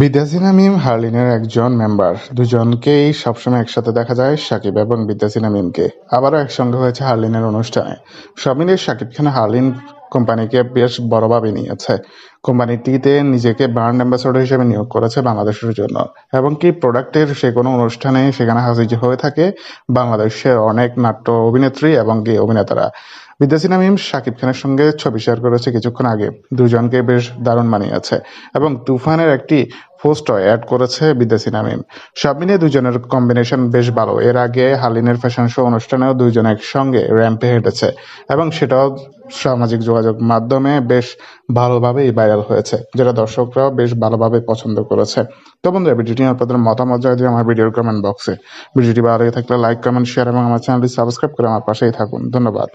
বিদ্যাসিনা মিম হার্লিনের একজন মেম্বার। দুজনকেই সবসময় একসাথে দেখা যায় সাকিব এবং বিদ্যাসিনা মিমকে। আবারও একসঙ্গে হয়েছে হার্লিনের অনুষ্ঠানে। সব মিলিয়ে সাকিব খান হার্লিন কোম্পানিকে বেশ বড়ভাবে নিয়েছে। কোম্পানিটিতে নিজেকে ব্র্যান্ড অ্যাম্বাসেডর হিসেবে নিয়োগ করেছে বাংলাদেশের জন্য। এবং কি প্রোডাক্টের সে কোনো অনুষ্ঠানে সেখানে হাজির হয়ে থাকে, বাংলাদেশের অনেক নাট্য অভিনেত্রী এবং কি অভিনেতারা। বিদ্যাসিনা মিম শাকিব খানের সঙ্গে ছবি শেয়ার করেছে কিছুক্ষণ আগে। দুজনকে বেশ দারুণ মানিয়েছে এবং তুফানের একটি পোস্টও অ্যাড করেছে বিদ্যাসিনা মিম সব মিলিয়ে দুজনের কম্বিনেশন বেশ ভালো। এর আগে হালিনের ফ্যাশন শো অনুষ্ঠানেও দুজন একসঙ্গে র্যাম্পে হেঁটেছে এবং সেটাও সামাজিক যোগাযোগ মাধ্যমে বেশ ভালোভাবেই ভাইরাল হয়েছে, যেটা দর্শকরাও বেশ ভালোভাবে পছন্দ করেছে। তো বন্ধুরা, ভিডিওটি আপনাদের মতামত জানিয়ে দিন আমার ভিডিওর কমেন্ট বক্সে ভিডিওটি ভালো লেগে থাকলে লাইক কমেন্ট শেয়ার এবং আমার চ্যানেলটি সাবস্ক্রাইব করে আমার পাশেই থাকুন। ধন্যবাদ।